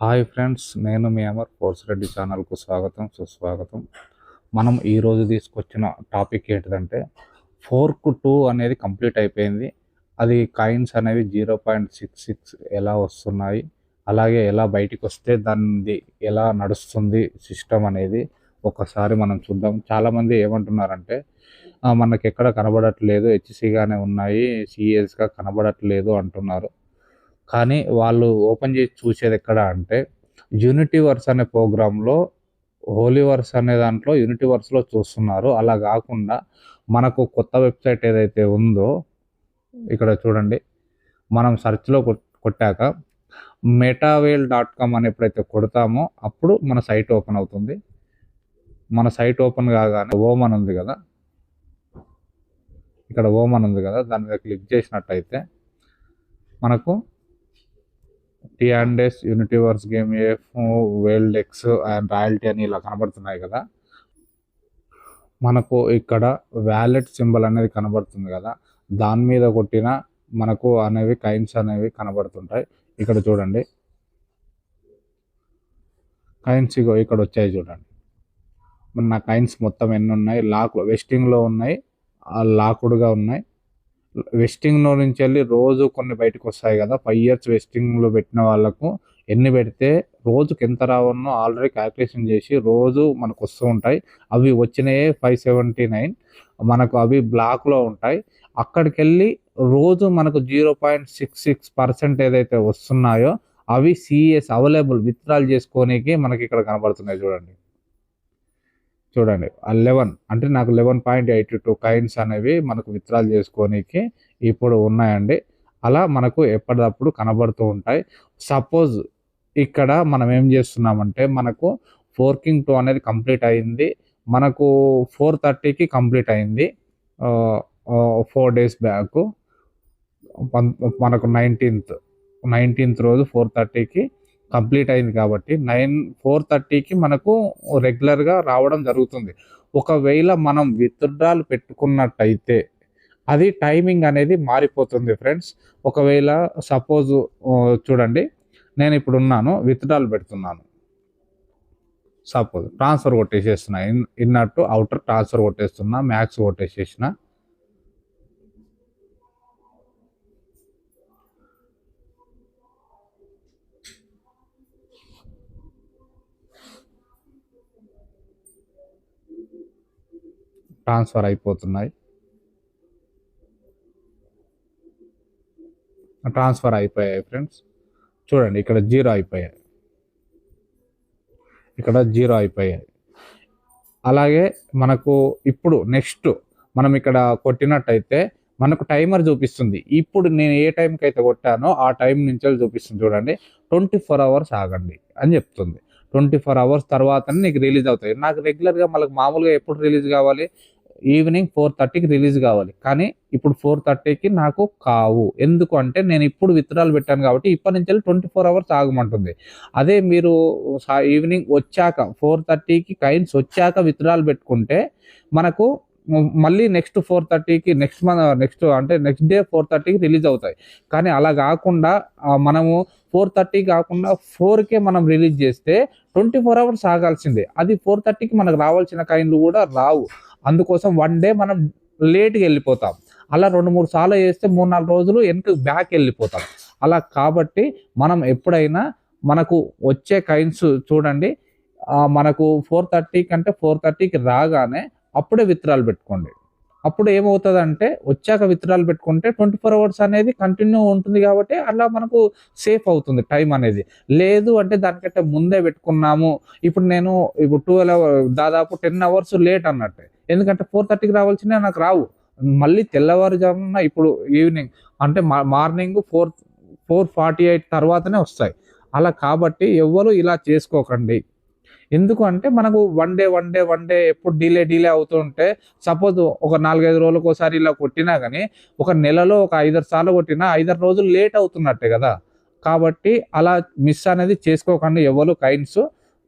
Hi friends నేను మీ Amar force Reddy ఛానల్కు స్వాగతం సుస్వాగతం. మనం ఈరోజు తీసుకొచ్చిన టాపిక్ ఏంటిదంటే ఫోర్క్ టూ అనేది కంప్లీట్ అయిపోయింది. అది కాయిన్స్ అనేవి జీరో పాయింట్ సిక్స్ సిక్స్ ఎలా వస్తున్నాయి అలాగే ఎలా బయటికి వస్తే దాన్ని ఎలా నడుస్తుంది సిస్టమ్ అనేది ఒకసారి మనం చూద్దాం. చాలామంది ఏమంటున్నారంటే మనకి ఎక్కడ కనబడట్లేదు హెచ్సిగానే ఉన్నాయి సిఎస్గా కనబడట్లేదు అంటున్నారు. కానీ వాళ్ళు ఓపెన్ చేసి చూసేది ఎక్కడ అంటే యూనిటీ వర్స్ అనే ప్రోగ్రాంలో హోలీ వర్స్ అనే దాంట్లో యూనిటీ వర్స్లో చూస్తున్నారు. అలా కాకుండా మనకు కొత్త వెబ్సైట్ ఏదైతే ఉందో ఇక్కడ చూడండి మనం సెర్చ్లో కొట్టాక మెటావేల్ డాట్ కామ్ అని ఎప్పుడైతే కొడతామో అప్పుడు మన సైట్ ఓపెన్ అవుతుంది. మన సైట్ ఓపెన్ కాగానే ఓమ్ అని ఉంది కదా ఇక్కడ ఓమ్ అని ఉంది కదా దాని మీద క్లిక్ చేసినట్టయితే మనకు టీ అండెస్ యూనిటీవర్స్ game of world X and royalty అని ఇలా కనబడుతున్నాయి కదా. మనకు ఇక్కడ వ్యాలెట్ సింబల్ అనేది కనబడుతుంది కదా. దాని మీద కొట్టిన మనకు అనేవి కైన్స్ అనేవి కనబడుతుంటాయి. ఇక్కడ చూడండి. కైన్స్ ఇగో ఇక్కడ వచ్చాయి చూడండి. నా కైన్స్ మొత్తం ఎన్ని ఉన్నాయి? లాక్ వెస్టింగ్లో ఉన్నాయి. ఆ లాకుడ్గా ఉన్నాయి. వెస్టింగ్లో నుంచి వెళ్ళి రోజు కొన్ని బయటకు వస్తాయి కదా. ఫైవ్ ఇయర్స్ వెస్టింగ్లో పెట్టిన వాళ్ళకు ఎన్ని పెడితే రోజుకి ఎంత రావన్నో ఆల్రెడీ క్యాల్కులేషన్ చేసి రోజు మనకు వస్తూ ఉంటాయి. అవి వచ్చినాయే ఫైవ్ సెవెంటీ నైన్ మనకు అవి బ్లాక్లో ఉంటాయి. అక్కడికి వెళ్ళి రోజు మనకు zero point six six percent ఏదైతే వస్తున్నాయో అవి సిఎస్ అవైలబుల్ విత్డ్రాల్ చేసుకోనికి మనకి ఇక్కడ కనబడుతున్నాయి చూడండి. చూడండి ఆ లెవెన్ అంటే నాకు లెవెన్ పాయింట్ ఎయిటీ టూ కైన్స్ అనేవి మనకు విత్డ్రాల్ చేసుకోనికి ఇప్పుడు ఉన్నాయండి. అలా మనకు ఎప్పటికప్పుడు కనబడుతూ ఉంటాయి. సపోజ్ ఇక్కడ మనం ఏం చేస్తున్నామంటే మనకు ఫోర్కింగ్ టూ అనేది కంప్లీట్ అయింది. మనకు ఫోర్ థర్టీకి కంప్లీట్ అయింది. Four days back. మనకు నైన్టీన్త్ నైన్టీన్త్ రోజు ఫోర్ థర్టీకి కంప్లీట్ అయింది కాబట్టి నైన్ ఫోర్ థర్టీకి మనకు రెగ్యులర్గా రావడం జరుగుతుంది. ఒకవేళ మనం విత్డ్రాల్ పెట్టుకున్నట్టయితే అది టైమింగ్ అనేది మారిపోతుంది ఫ్రెండ్స్. ఒకవేళ సపోజ్ చూడండి నేను ఇప్పుడు ఉన్నాను విత్డ్రాల్ పెడుతున్నాను. సపోజ్ ట్రాన్స్ఫర్ కొట్టేసేస్తున్నా ఇన్ ఇన్నట్టు అవుటర్ ట్రాన్స్ఫర్ కొట్టేస్తున్నా మ్యాక్స్ కొట్టేసేసిన ట్రాన్స్ఫర్ అయిపోతున్నాయి. ట్రాన్స్ఫర్ అయిపోయాయి ఫ్రెండ్స్. చూడండి ఇక్కడ జీరో అయిపోయాయి. ఇక్కడ జీరో అయిపోయాయి. అలాగే మనకు ఇప్పుడు నెక్స్ట్ మనం ఇక్కడ కొట్టినట్టయితే మనకు టైమర్ చూపిస్తుంది. ఇప్పుడు నేను ఏ టైంకి అయితే కొట్టానో ఆ టైం నుంచి చూపిస్తుంది చూడండి. ట్వంటీ ఫోర్ అవర్స్ ఆగండి అని చెప్తుంది. ట్వంటీ ఫోర్ అవర్స్ తర్వాతనే నీకు రిలీజ్ అవుతాయి. నాకు రెగ్యులర్గా మనకు మామూలుగా ఎప్పుడు రిలీజ్ కావాలి? ఈవినింగ్ ఫోర్ థర్టీకి రిలీజ్ కావాలి. కానీ ఇప్పుడు ఫోర్ థర్టీకి నాకు కావు. ఎందుకు అంటే నేను ఇప్పుడు విత్తనాలు పెట్టాను కాబట్టి ఇప్పటి నుంచి ట్వంటీ ఫోర్ అవర్స్ ఆగమంటుంది. అదే మీరు ఈవినింగ్ వచ్చాక ఫోర్ థర్టీకి కైన్స్ వచ్చాక విత్తనాలు పెట్టుకుంటే మనకు మళ్ళీ నెక్స్ట్ ఫోర్ థర్టీకి నెక్స్ట్ మన నెక్స్ట్ అంటే నెక్స్ట్ డే ఫోర్ థర్టీకి రిలీజ్ అవుతాయి. కానీ అలా కాకుండా మనము ఫోర్ థర్టీ కాకుండా ఫోర్కే మనం రిలీజ్ చేస్తే ట్వంటీ ఫోర్ అవర్స్ ఆగాల్సిందే. అది ఫోర్ థర్టీకి మనకు రావాల్సిన కాయిన్లు కూడా రావు. అందుకోసం వన్ డే మనం లేట్గా వెళ్ళిపోతాం. అలా రెండు మూడు సార్లు చేస్తే మూడు నాలుగు రోజులు వెనక బ్యాక్ వెళ్ళిపోతాం. అలా కాబట్టి మనం ఎప్పుడైనా మనకు వచ్చే కైన్స్ చూడండి. మనకు ఫోర్ థర్టీ కంటే ఫోర్ థర్టీకి రాగానే అప్పుడే విత్రాలు పెట్టుకోండి. అప్పుడు ఏమవుతుంది అంటే వచ్చాక విత్రాలు పెట్టుకుంటే ట్వంటీ ఫోర్ అవర్స్ అనేది కంటిన్యూ ఉంటుంది కాబట్టి అలా మనకు సేఫ్ అవుతుంది టైం అనేది. లేదు అంటే దానికంటే ముందే పెట్టుకున్నాము. ఇప్పుడు నేను ఇప్పుడు ట్వెల్వ్ దాదాపు టెన్ అవర్స్ లేట్ అన్నట్టే. ఎందుకంటే ఫోర్ థర్టీకి రావాల్సినవి నాకు రావు. మళ్ళీ తెల్లవారుజామున ఇప్పుడు ఈవినింగ్ అంటే morning four four forty eight తర్వాతనే వస్తాయి. అలా కాబట్టి ఎవ్వరు ఇలా చేసుకోకండి. ఎందుకు అంటే మనకు one day one day one day ఎప్పుడు డిలే డిలే అవుతుంటే సపోజ్ ఒక నాలుగైదు రోజులకు ఒకసారి ఇలా కొట్టినా కానీ ఒక నెలలో ఒక ఐదారు సార్లు కొట్టినా ఐదారు రోజులు లేట్ అవుతున్నట్టే కదా. కాబట్టి అలా మిస్ అనేది చేసుకోకండి ఎవరు కైన్స్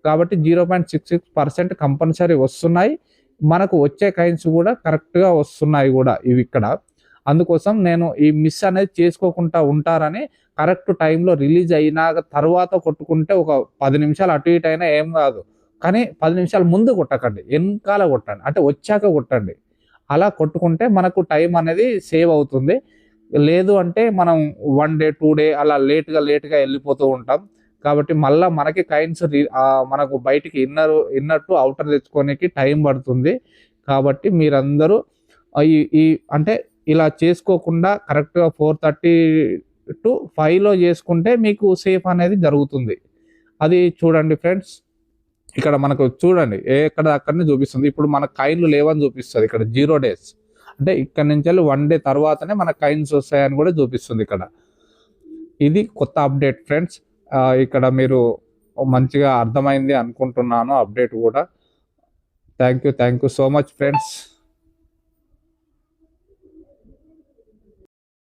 కాబట్టి zero point six six percent compulsory వస్తున్నాయి. మనకు వచ్చే కైన్స్ కూడా కరెక్ట్గా వస్తున్నాయి కూడా ఇవి ఇక్కడ. అందుకోసం నేను ఈ మిస్ అనేది చేసుకోకుండా ఉంటారని కరెక్ట్ టైంలో రిలీజ్ అయిన తర్వాత కొట్టుకుంటే ఒక పది నిమిషాలు అటు ఇటు అయినా ఏం కాదు. కానీ పది నిమిషాల ముందు కొట్టకండి. వెనకాల కొట్టండి. అంటే వచ్చాక కొట్టండి. అలా కొట్టుకుంటే మనకు టైం అనేది సేవ్ అవుతుంది. లేదు అంటే మనం వన్ డే టూ డే అలా లేట్గా లేట్గా వెళ్ళిపోతూ ఉంటాం. కాబట్టి మళ్ళీ మనకి కైన్స్ మనకు బయటికి ఇన్నర్ ఇన్నట్టు అవుటర్ తెచ్చుకోనికి టైం పడుతుంది. కాబట్టి మీరందరూ ఈ ఈ అంటే ఇలా చేసుకోకుండా కరెక్ట్గా ఫోర్ థర్టీ టు ఫైవ్లో చేసుకుంటే మీకు సేఫ్ అనేది జరుగుతుంది. అది చూడండి ఫ్రెండ్స్. ఇక్కడ మనకు చూడండి ఏ ఎక్కడ అక్కడనే చూపిస్తుంది. ఇప్పుడు మన కాయిన్లు లేవని చూపిస్తుంది ఇక్కడ జీరో డేస్. అంటే ఇక్కడ నుంచి వెళ్ళి వన్ డే తర్వాతనే మన కాయిన్స్ వస్తాయని కూడా చూపిస్తుంది ఇక్కడ. ఇది కొత్త అప్డేట్ ఫ్రెండ్స్. ఇక్కడ మీరు మంచిగా అర్థమైంది అనుకుంటున్నాను అప్డేట్ కూడా. Thank you thank you so much friends.